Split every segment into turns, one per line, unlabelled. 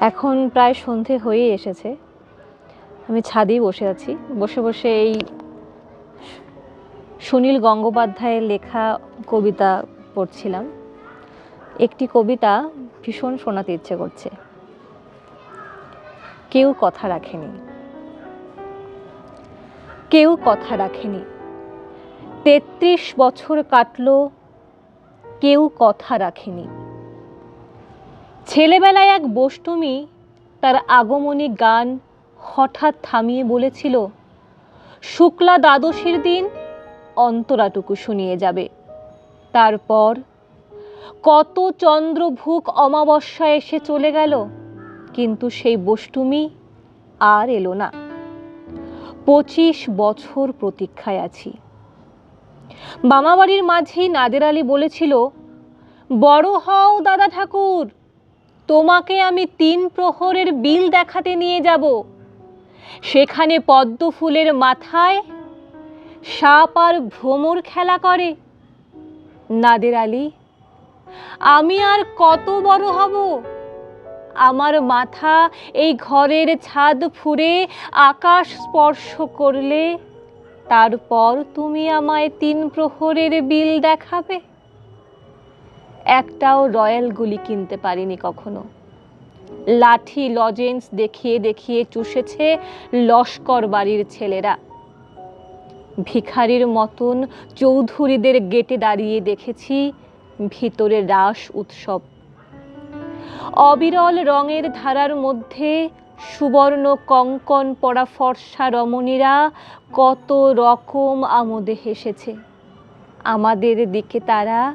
এখন প্রায় সন্ধে হয়েই এসেছে। আমি ছাদেই বসে আছি। বসে বসে এই সুনীল গঙ্গোপাধ্যায়ের লেখা কবিতা পড়ছিলাম। একটি কবিতা ভীষণ শোনাতে ইচ্ছে করছে। কেউ কথা রাখেনি। কেউ কথা রাখেনি। তেত্রিশ বছর কাটলো, কেউ কথা রাখেনি। ছেলেবেলায় এক বষ্টমী তার আগমনী গান হঠাৎ থামিয়ে বলেছিল, শুক্লা দ্বাদশীর দিন অন্তরাটুকু শুনিয়ে যাবে। তারপর কত চন্দ্রভুক অমাবস্যা এসে চলে গেল, কিন্তু সেই বষ্টমী আর এলো না। পঁচিশ বছর প্রতীক্ষায় আছি। মামাবাড়ির মাঝি নাদের আলী বলেছিল, বড় হও দাদা ঠাকুর তোমাকে আমি তিন প্রহরের বিল দেখাতে নিয়ে যাব। সেখানে পদ্ম ফুলের মাথায় সাপ আর ভ্রমর খেলা করে। নাদের আলী, আমি আর কত বড় হব? আমার মাথা এই ঘরের ছাদ ফুঁড়ে আকাশ স্পর্শ করলে, তারপর তুমি আমায় তিন প্রহরের বিল দেখাবে। একটাও রয়্যাল গুলি কিনতে পারিনি কখনো। লাঠি, লজেন্স দেখিয়ে দেখিয়ে চুষেছে লস্কর বাড়ির ছেলেরা। ভিখারির মতন চৌধুরীদের গেটে দাঁড়িয়ে দেখেছি ভিতরে রাস উৎসব। অবিরল রঙের ধারার মধ্যে সুবর্ণ কঙ্কন পড়া ফর্সা রমণীরা কত রকম আমোদে হেসেছে। আমাদের দিকে তারা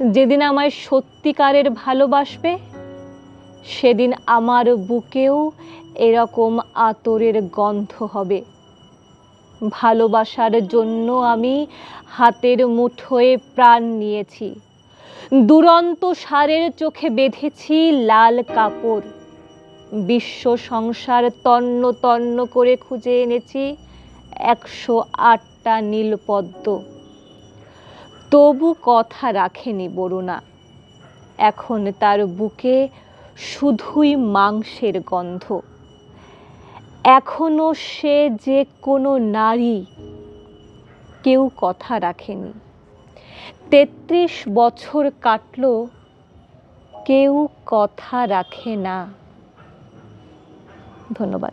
যেদিন আমায় সত্যিকারের ভালোবাসবে, সেদিন আমার বুকেও এরকম আতরের গন্ধ হবে। ভালোবাসার জন্য আমি হাতের মুঠোয় প্রাণ নিয়েছি। দুরন্ত সারের চোখে বেঁধেছি লাল কাপড়। বিশ্ব সংসার তন্ন তন্ন করে খুঁজে এনেছি একশো আটটা নীলপদ্ম। তবু কথা রাখেনি বরুণা। এখন তার বুকে শুধুই মাংসের গন্ধ। এখনও সে যে কোনো নারী কেউ কথা রাখেনি। তেত্রিশ বছর কাটল, কেউ কথা রাখে না। ধন্যবাদ।